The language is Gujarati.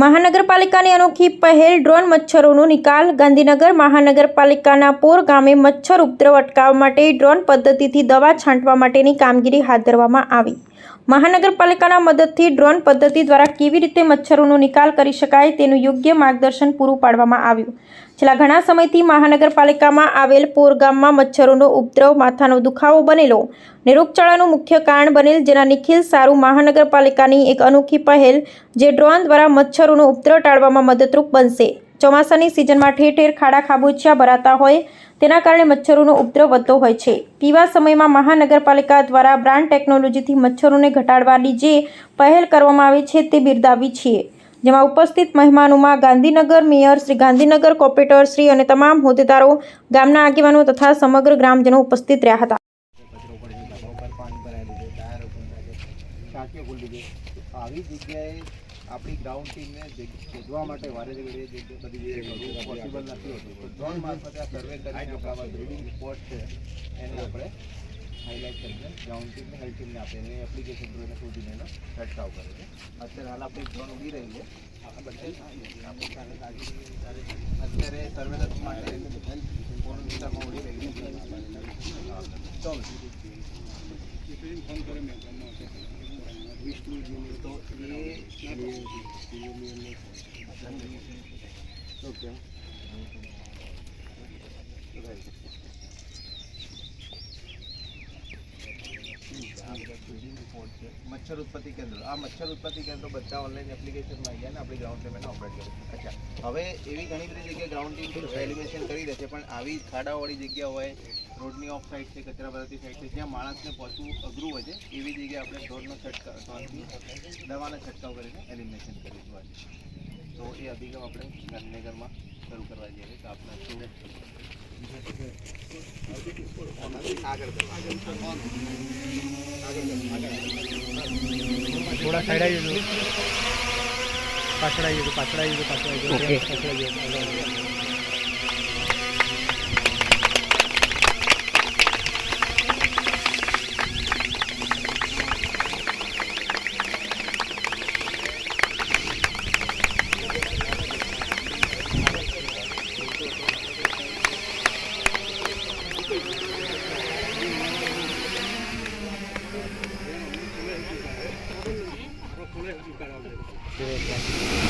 મહાનગરપાલિકાની અનોખી પહેલ ડ્રોન મચ્છરોનો નિકાલ. ગાંધીનગર મહાનગરપાલિકાના પોર ગામે મચ્છર ઉપદ્રવ અટકાવવા માટે ડ્રોન પદ્ધતિથી દવા છાંટવા માટેની કામગીરી હાથ ધરવામાં આવી. મહાનગરપાલિકાના મદદથી ડ્રોન પદ્ધતિ દ્વારા કેવી રીતે મચ્છરોનો નિકાલ કરી શકાય તેનું યોગ્ય માર્ગદર્શન પૂરું પાડવામાં આવ્યું. છેલ્લા ઘણા સમયથી મહાનગરપાલિકામાં આવેલ પોર ગામમાં મચ્છરોનો ઉપદ્રવ, માથાનો દુખાવો બનેલો. ને રોગચાળાનું મુખ્ય કારણ બનેલ જેના નિખિલ સારું મહાનગરપાલિકાની એક અનોખી પહેલ, જે ડ્રોન દ્વારા મચ્છરોનો ઉપદ્રવ ટાળવામાં મદદરૂપ બનશે. ચોમાસાની સિઝનમાં ઠેર ઠેર ખાડા ખાબોચિયા ભરાતા હોય, તેના કારણે મચ્છરોનો ઉપદ્રવ વધતો હોય છે. પીવા સમયમાં મહાનગરપાલિકા દ્વારા બ્રાન્ડ ટેકનોલોજીથી મચ્છરોને ઘટાડવાની જે પહેલ કરવામાં આવી છે તે બિરદાવી છીએ જેમાં ઉપસ્થિત મહેમાનોમાં ગાંધીનગર મેયર શ્રી ગાંધીનગર કોર્પોરેટર શ્રી અને તમામ હોદ્દેદારો, ગામના આગેવાનો તથા સમગ્ર ગ્રામજનો ઉપસ્થિત રહ્યા હતા. આવી જગ્યાએ આપણી ગ્રાઉન્ડ ટીમને શોધવા માટે વારે ઘડીએ જગ્યા બધી કરવું પોસિબલ નથી હોતું. તો ડ્રોન મારફતે આ સર્વે કરીને આપણા બ્રીડિંગ સ્પોટ છે એને આપણે હાઇલાઇટ કરીને ગ્રાઉન્ડ ટીમને હેલ્થ ટીમને આપે એને એપ્લિકેશન થ્રુ એને શોધીને એનો છંટકાવ કરે છે. અત્યારે હાલ આપણે ડ્રોન ઉડી રહી છે. અત્યારે સર્વેલન્સ માટે વિસ્તારમાં ઉડી રહી છે. હા. ચાલો તો એ ઓકે મચ્છર ઉત્પત્તિ કેન્દ્ર આ મચ્છર ઉત્પત્તિ કેન્દ્રો બધા ઓનલાઈન એપ્લિકેશનમાં આવી ગયા ને આપણી ગ્રાઉન્ડ પેમેન્ટ ઓપરેટ કરે અચ્છા, હવે એવી ઘણી બધી જગ્યાએ ગ્રાઉન્ડ ટીમ વેલ્યુએશન કરી દે છે, પણ આવી ખાડાવાળી જગ્યા હોય રોડની ઓફ સાઈડ છે કચરા ભરાતી સાઈડ છે જ્યાં માણસને પહોંચવું અઘરું હોય છે એવી જગ્યાએ આપણે ઢોરનો છંટકાવ ઢોરથી દવાનો છંટકાવ કરીને એલિમિનેશન કરીશું આજે. તો એ અભિગમ આપણે ગાંધીનગરમાં શરૂ કરવા જઈએ તો આપણા શું થોડા સાઈડ આવી જજો. પાછળ આવી જજો પાછળ આવી જજો પાછળ આવી જજો પાછળ આવી જજો. pas l'enlever.